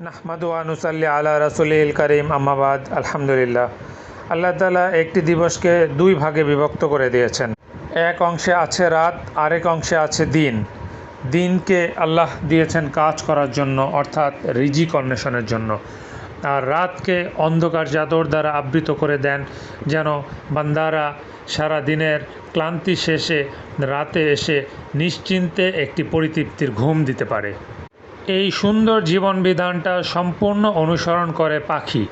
নাহমাদু আনুসাল্লি আলা রাসুলিল করিম আম্মাবাদ আলহামদুলিল্লাহ। আল্লাহ তালা একটি দিবসকে দুই ভাগে বিভক্ত করে দিয়েছেন। এক অংশে আছে রাত, আরেক অংশে আছে দিন। দিনকে আল্লাহ দিয়েছেন কাজ করার জন্য, অর্থাৎ রিজিক অন্বেষণের জন্য। আর রাতকে অন্ধকার চাদর দ্বারা আবৃত করে দেন, যেন বান্দারা সারা দিনের ক্লান্তি শেষে, রাতে এসে নিশ্চিন্তে একটি পরিতৃপ্তির ঘুম দিতে পারে। এই সুন্দর জীবন বিধানটা সম্পূর্ণ অনুসরণ করে পাখি।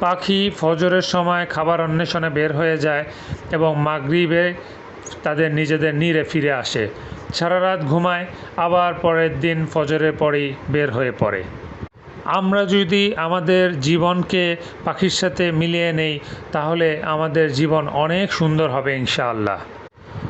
পাখি ফজরের সময় খাবার অন্বেষণে বের হয়ে যায় এবং মাগরিবে তাদের নিজেদের নীড়ে ফিরে আসে। সারা রাত ঘুমায়, আবার পরের দিন ফজরের পরেই বের হয়ে পড়ে। আমরা যদি আমাদের জীবনকে পাখির সাথে মিলিয়ে নেই, তাহলে আমাদের জীবন অনেক সুন্দর হবে ইনশাআল্লাহ।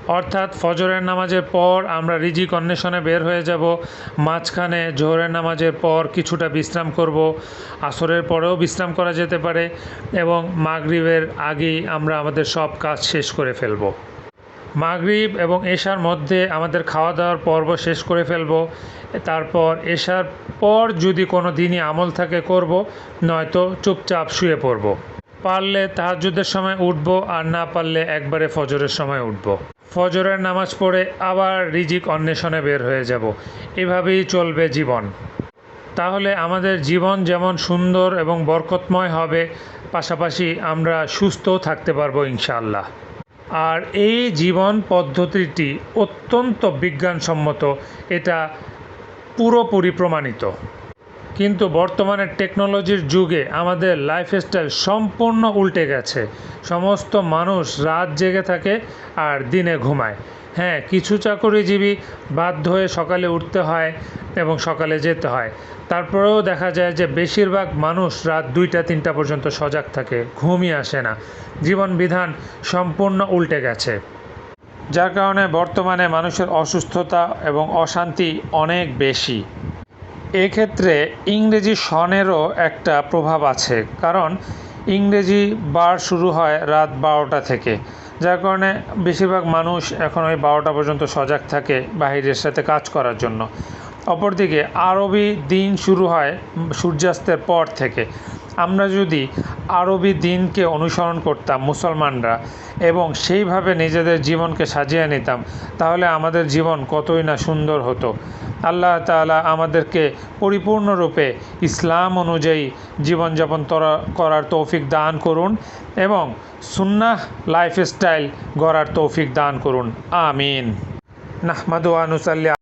অর্থাৎ ফজরের নামাজের পর আমরা রিজিক অন্বেষণে বের হয়ে যাব। মাঝখানে জোহরের নামাজের পর কিছুটা বিশ্রাম করব। আসরের পরেও বিশ্রাম করা যেতে পারে এবং মাগরিবের আগেই আমরা আমাদের সব কাজ শেষ করে ফেলব। মাগরিব এবং এশার মধ্যে আমাদের খাওয়া দাওয়ার পর্ব শেষ করে ফেলব। তারপর এশার পর যদি কোনো দিনই আমল থাকে করব, নয়তো চুপচাপ শুয়ে পড়ব। পারলে তাহাজুদের সময় উঠব আর না পারলে একবারে ফজরের সময় উঠব। ফজরের নামাজ পড়ে আবার রিজিক অন্বেষণে বের হয়ে যাব। এভাবেই চলবে জীবন। তাহলে আমাদের জীবন যেমন সুন্দর এবং বরকতময় হবে, পাশাপাশি আমরা সুস্থও থাকতে পারব ইনশাআল্লাহ। আর এই জীবন পদ্ধতিটি অত্যন্ত বিজ্ঞানসম্মত, এটা পুরোপুরি প্রমাণিত। কিন্তু বর্তমানে টেকনোলজির যুগে আমাদের লাইফস্টাইল সম্পূর্ণ উল্টে গেছে। সমস্ত মানুষ রাত জেগে থাকে আর দিনে ঘুমায়। হ্যাঁ কিছু চাকরিজীবী বাধ্য হয়ে সকালে উঠতে হয় এবং সকালে যেতে হয়। তারপরেও দেখা যায় যে বেশিরভাগ মানুষ রাত দুইটা, তিনটা পর্যন্ত সজাগ থাকে, ঘুমই আসে না। জীবন বিধান সম্পূর্ণ উল্টে গেছে। যার কারণে বর্তমানে মানুষের অসুস্থতা এবং অশান্তি অনেক বেশি। এক্ষেত্রে ইংরেজি সনেরও একটা প্রভাব আছে, কারণ ইংরেজি বার শুরু হয় রাত বারোটা থেকে, যার কারণে বেশিরভাগ মানুষ এখন ওই বারোটা পর্যন্ত সজাগ থাকে বাহিরের সাথে কাজ করার জন্য। অপরদিকে আরবি দিন শুরু হয় সূর্যাস্তের পর থেকে আমরা যদি আরবি দিনকে অনুসরণ করতাম মুসলমানরা এবং সেইভাবে নিজেদের জীবনকে সাজিয়ে নিতাম, তাহলে আমাদের জীবন কতই না সুন্দর হতো। আল্লাহ তালা আমাদেরকে পরিপূর্ণরূপে ইসলাম অনুযায়ী জীবনযাপন করার তৌফিক দান করুন এবং সুন্নাহ লাইফস্টাইল গড়ার তৌফিক দান করুন। আমিন। নাহমাদু আনুসাল্লি